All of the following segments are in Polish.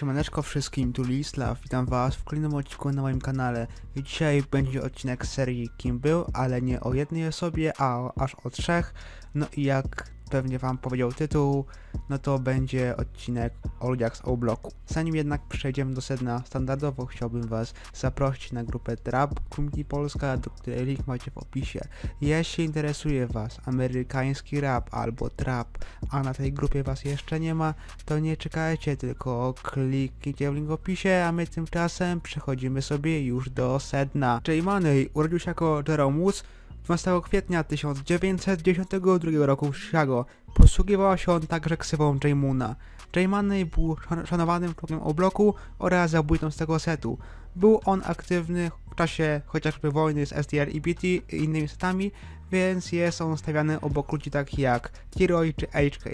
Siemaneczko wszystkim, tu Lislav, witam was w kolejnym odcinku na moim kanale. I dzisiaj będzie odcinek serii Kim był, ale nie o jednej osobie, a aż o trzech. No i jak pewnie wam powiedział tytuł, no to będzie odcinek o ludziach z O-Bloku. Zanim jednak przejdziemy do sedna, standardowo chciałbym was zaprosić na grupę Trap Community Polska, do której link macie w opisie. Jeśli interesuje was amerykański rap albo trap, a na tej grupie was jeszcze nie ma, to nie czekajcie, tylko kliknijcie w link w opisie, a my tymczasem przechodzimy sobie już do sedna. Jay Money urodził się jako Jerome Woods 12 kwietnia 1992 roku w Chicago. Posługiwał się on także ksywą Jay Moona. Jay Money był szan- szanowanym członkiem obloku oraz zabójcą z tego setu. Był on aktywny czasie chociażby wojny z SDR i BT i innymi setami, więc jest on stawiany obok ludzi takich jak T-Roy czy HK.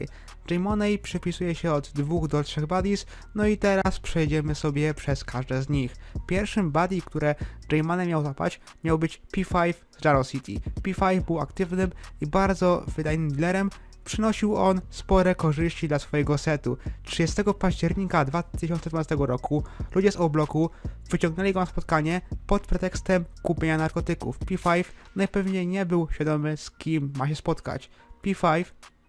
Jay Money przypisuje się od dwóch do trzech buddies, no i teraz przejdziemy sobie przez każde z nich. Pierwszym buddy, które Jay Money miał złapać, miał być P5 z Jaro City. P5 był aktywnym i bardzo wydajnym dealerem, przynosił on spore korzyści dla swojego setu. 30 października 2012 roku ludzie z O-Bloku wyciągnęli go na spotkanie pod pretekstem kupienia narkotyków. P5 najpewniej nie był świadomy z kim ma się spotkać. P5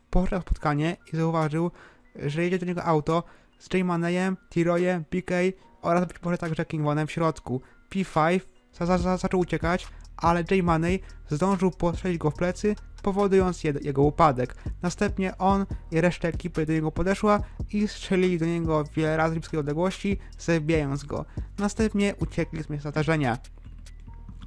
poszedł na spotkanie i zauważył, że jedzie do niego auto z J Moneyem, T-Royem, BK oraz być może także King Vonem w środku. P5 za, za, za, zaczął uciekać, ale J Money zdążył postrzelić go w plecy, powodując jego upadek. Następnie on i reszta ekipy do niego podeszła i strzelili do niego wiele razy bliskiej odległości, zabijając go. Następnie uciekli z miejsca zdarzenia.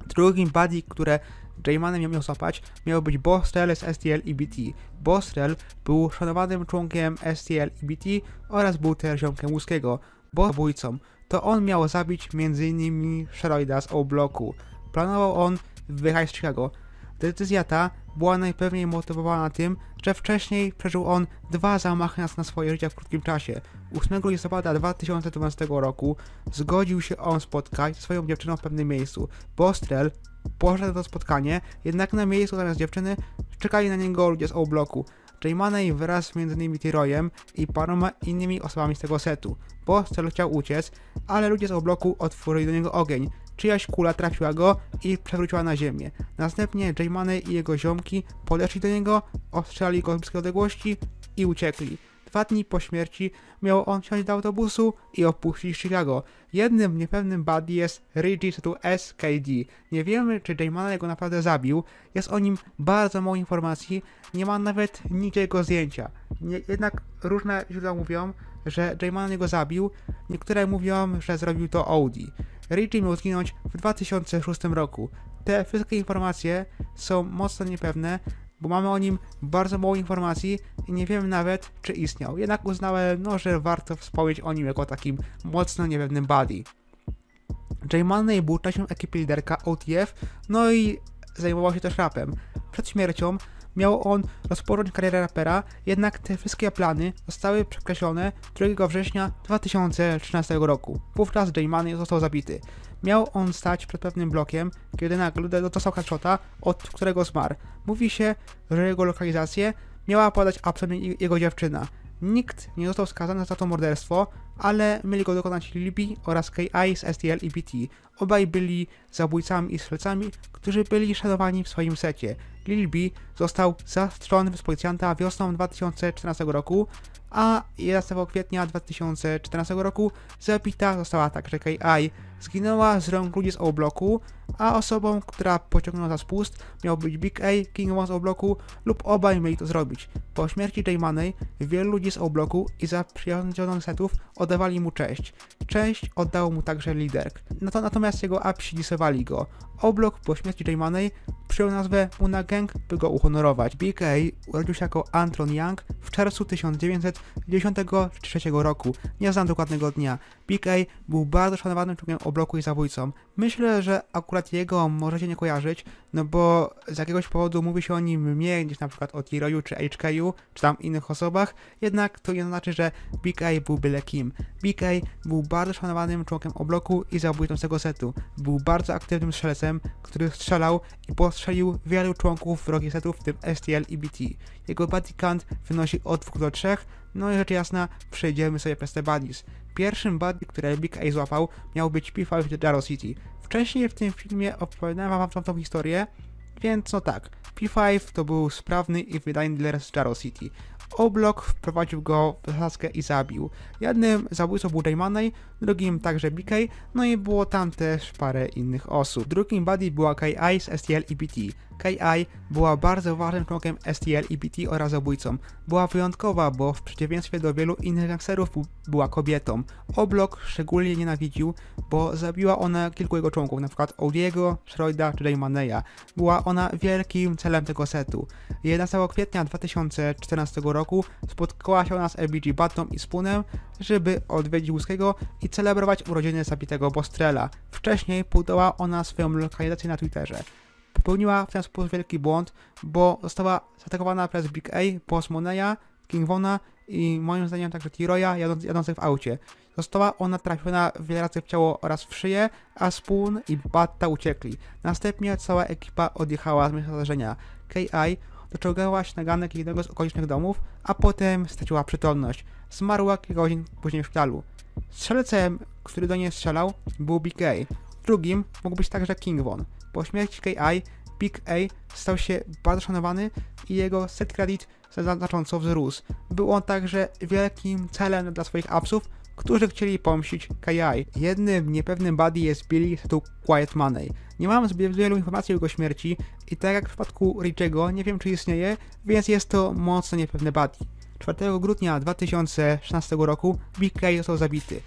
Drugim buddy, które J-Manem miał złapać, miał być Bostrel z STL i BT. Bostrel był szanowanym członkiem STL i BT oraz był też ziomkiem łuskiego, bo zabójcą. To on miał zabić m.in. Sheroida z O-Bloku. Planował on wyjechać z Chicago. Decyzja ta była najpewniej motywowana tym, że wcześniej przeżył on dwa zamachy na- swoje życie w krótkim czasie. 8 listopada 2012 roku zgodził się on spotkać swoją dziewczyną w pewnym miejscu. Bostrel poszedł to spotkanie, jednak na miejscu zamiast dziewczyny czekali na niego ludzie z O-Bloku. Jay Money wraz z m.in. T-Royem i paroma innymi osobami z tego setu. Bostrel chciał uciec, ale ludzie z O-Bloku otworzyli do niego ogień. Czyjaś kula trafiła go i przewróciła na ziemię. Następnie Jay Money i jego ziomki podeszli do niego, ostrzelali go z bliskiej odległości i uciekli. Dwa dni po śmierci miał on wsiąść do autobusu i opuścić Chicago. Jednym niepewnym buddy jest Reggie tu SKD. Nie wiemy, czy Jay Money go naprawdę zabił. Jest o nim bardzo mało informacji. Nie ma nawet nigdzie jego zdjęcia. Nie, jednak różne źródła mówią, że Jay Money go zabił. Niektóre mówią, że zrobił to Audi. Reggie miał zginąć w 2006 roku. Te wszystkie informacje są mocno niepewne, bo mamy o nim bardzo mało informacji i nie wiemy nawet, czy istniał. Jednak uznałem, no, że warto wspomnieć o nim jako takim mocno niepewnym buddy. Jay Money był częścią ekipy liderka OTF, no i zajmował się też rapem. Przed śmiercią miał on rozpocząć karierę rapera, jednak te wszystkie plany zostały przekreślone 2 września 2013 roku. Wówczas Jay Money został zabity. Miał on stać przed pewnym blokiem, kiedy nagle dostał headshota, od którego zmarł. Mówi się, że jego lokalizację miała podać absolutnie jego dziewczyna. Nikt nie został skazany za to morderstwo, ale mieli go dokonać Lilby oraz KI z STL i BT. Obaj byli zabójcami i strzelcami, którzy byli szanowani w swoim secie. Lilby został zastrzelony przez policjanta wiosną 2014 roku, a 11 kwietnia 2014 roku zabita została także KI. Zginęła z rąk ludzi z O-Bloku, a osobą, która pociągnęła za spust miał być Big A, King One z O-Bloku lub obaj mieli to zrobić. Po śmierci J Money wielu ludzi z O-Bloku i zaprzyjaźnionych setów oddawali mu cześć. Cześć oddał mu także liderk. No to natomiast jego apsi disowali go. O-Block po śmierci J Money przyjął nazwę Muna by go uhonorować. A urodził się jako Antron Young w czerwcu 1993 roku. Nie znam dokładnego dnia. A był bardzo szanowanym członkiem obloku i zabójcą. Myślę, że akurat jego możecie nie kojarzyć, no bo z jakiegoś powodu mówi się o nim mniej niż na przykład o T-Royu czy HKU, czy tam innych osobach, jednak to nie znaczy, że A był byle kim. BK był bardzo szanowanym członkiem obloku i zabójcą tego setu. Był bardzo aktywnym strzelcem, który strzelał i postrzelił wielu członków wrogich setów, w tym STL i BT. Jego body count wynosi od 2 do 3, no i rzecz jasna, przejdziemy sobie przez te buddies. Pierwszym buddy, które BK złapał, miał być P5 The Jaro City. Wcześniej w tym filmie opowiadałem wam tą, tą historię, więc no tak, P5 to był sprawny i wydajny dealer z Jaro City. Oblok wprowadził go w zasadzkę i zabił. Jednym zabójcą był Jay Money, drugim także BK, no i było tam też parę innych osób. Drugim buddy była KI STL i BT. KI była bardzo ważnym członkiem STL i BT oraz zabójcą. Była wyjątkowa, bo w przeciwieństwie do wielu innych gangsterów była kobietą. Oblok szczególnie nienawidził, bo zabiła ona kilku jego członków, np. Audiego, Schroida czy Raymaneya. Była ona wielkim celem tego setu. 11 kwietnia 2014 roku spotkała się ona z LBG Batą i Spoonem, żeby odwiedzić Łuskiego i celebrować urodziny zabitego Bostrela. Wcześniej podała ona swoją lokalizację na Twitterze. Popełniła w ten sposób wielki błąd, bo została zaatakowana przez Big A, Boss Moneya, King Vona i moim zdaniem także T-Roya jadąc, jadących w aucie. Została ona trafiona wiele razy w ciało oraz w szyję, a Spoon i Batta uciekli. Następnie cała ekipa odjechała z miejsca zdarzenia. KI doczołgała się na ganek jednego z okolicznych domów, a potem straciła przytomność. Zmarła kilka godzin później w szpitalu. Strzelcem, który do niej strzelał, był A. Drugim mógł być także King Von. Po śmierci KI, Big A stał się bardzo szanowany i jego set credit znacząco wzrósł. Był on także wielkim celem dla swoich apsów, którzy chcieli pomścić KI. Jednym niepewnym buddy jest Billy z tytułu Quiet Money. Nie mam zbyt wielu informacji o jego śmierci i tak jak w przypadku Richiego nie wiem czy istnieje, więc jest to mocno niepewny buddy. 4 grudnia 2016 roku Big K został zabity.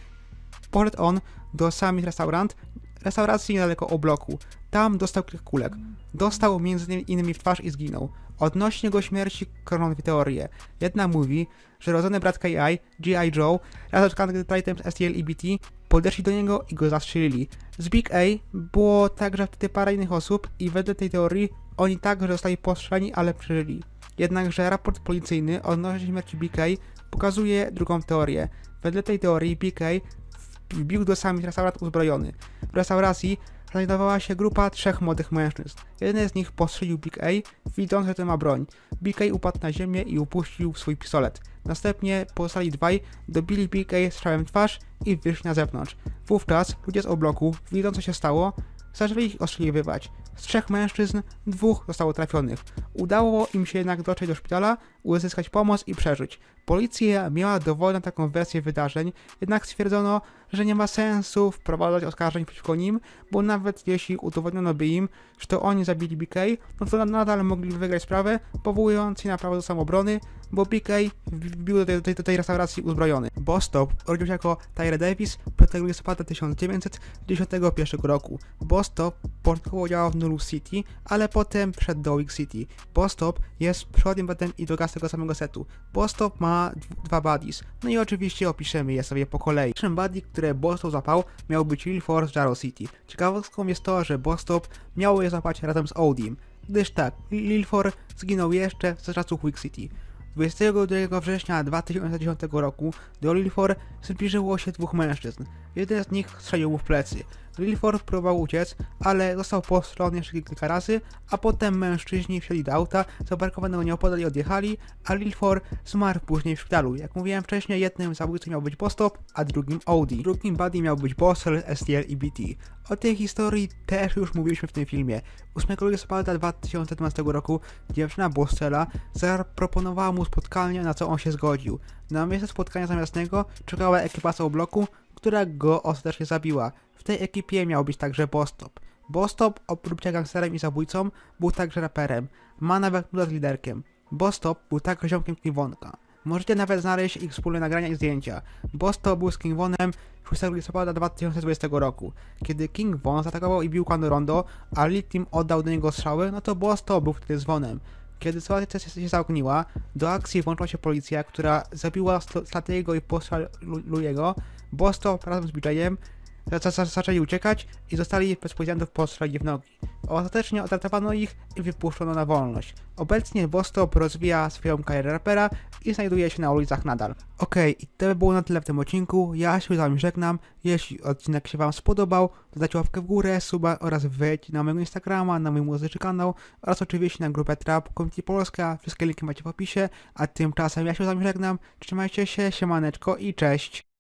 Poszedł on do Samit Restaurant, restauracji niedaleko obloku. Tam dostał kilka kulek. Dostał między innymi w twarz i zginął. Odnośnie jego śmierci krążą dwie teorie. Jedna mówi, że rodzony brat KI, G.I. Joe, razem z kandydatem STL i BT podeszli do niego i go zastrzelili. Z Big A było także wtedy parę innych osób i wedle tej teorii oni także zostali postrzeleni, ale przeżyli. Jednakże raport policyjny odnośnie śmierci BK pokazuje drugą teorię. Wedle tej teorii BK wbił do samych restaurant uzbrojony. W restauracji znajdowała się grupa trzech młodych mężczyzn. Jeden z nich postrzelił Big A, widząc, że ten ma broń. Big A upadł na ziemię i upuścił swój pistolet. Następnie pozostali dwaj dobili Big A strzałem w twarz i wyszli na zewnątrz. Wówczas ludzie z obloku, widząc co się stało, zaczęli ich ostrzeliwywać. Z trzech mężczyzn dwóch zostało trafionych. Udało im się jednak dotrzeć do szpitala, uzyskać pomoc i przeżyć. Policja miała dowody na taką wersję wydarzeń, jednak stwierdzono, że nie ma sensu wprowadzać oskarżeń przeciwko nim, bo nawet jeśli udowodniono by im, że to oni zabili BK, no to nadal mogli wygrać sprawę, powołując się na prawo do samobrony, bo BK wbił do tej, do tej, do restauracji uzbrojony. Bostop urodził się jako Tyre Davis 5 listopada 1991 roku. Bostop początkowo działał w Nulu City, ale potem przeszedł do Wick City. Bostop jest przodem potem i z tego samego setu. Bostop ma dw- dwa buddies, no i oczywiście opiszemy je sobie po kolei. Pierwszym buddy, które Bostop zapał, miał być Lil Force z Jaro City. Ciekawostką jest to, że Bostop miał je zapać razem z Odim, gdyż tak, Lil Force zginął jeszcze za czasów Wick City. 22 września 2010 roku do Lilfor zbliżyło się dwóch mężczyzn. Jeden z nich strzelił mu w plecy. Lilfor próbował uciec, ale został postrzelony jeszcze kilka razy, a potem mężczyźni wsiedli do auta zaparkowanego nieopodal i odjechali, a Lilfor zmarł później w szpitalu. Jak mówiłem wcześniej, jednym zabójcą miał być Postop, a drugim Audi. Drugim buddy miał być Bossel, STL i BT. O tej historii też już mówiliśmy w tym filmie. 8 listopada 2012 roku dziewczyna Bossela zaproponowała mu spotkanie, na co on się zgodził. Na miejsce spotkania zamiast niego czekała ekipa z bloku, która go ostatecznie zabiła. W tej ekipie miał być także Bostop. Bostop, oprócz bycia gangsterem i zabójcą, był także raperem. Ma nawet nuda z liderkiem. Bostop był także ziomkiem Kliwonka. Możecie nawet znaleźć ich wspólne nagrania i zdjęcia. Bostop był z King Vonem 6 listopada 2020 roku. Kiedy King Von zaatakował i bił Kano Rondo, a Lil Team oddał do niego strzały, no to Bostop był wtedy z Vonem. Kiedy sytuacja się zaogniła, do akcji włączyła się policja, która zabiła Slatiego i Postra Lujego. Bostop razem z BJ'em za- za- za- zaczęli uciekać i zostali bez policjantów postrzeleni w nogi. Ostatecznie odratowano ich i wypuszczono na wolność. Obecnie Bostop rozwija swoją karierę rapera i znajduje się na ulicach nadal. Okej, i to by było na tyle w tym odcinku. Ja się z wami żegnam. Jeśli odcinek się wam spodobał, to dajcie łapkę w górę, suba oraz wejdź na mojego Instagrama, na mój muzyczny kanał oraz oczywiście na grupę Trap Community Polska. Wszystkie linki macie w opisie. A tymczasem ja się z wami żegnam. Trzymajcie się, siemaneczko i cześć.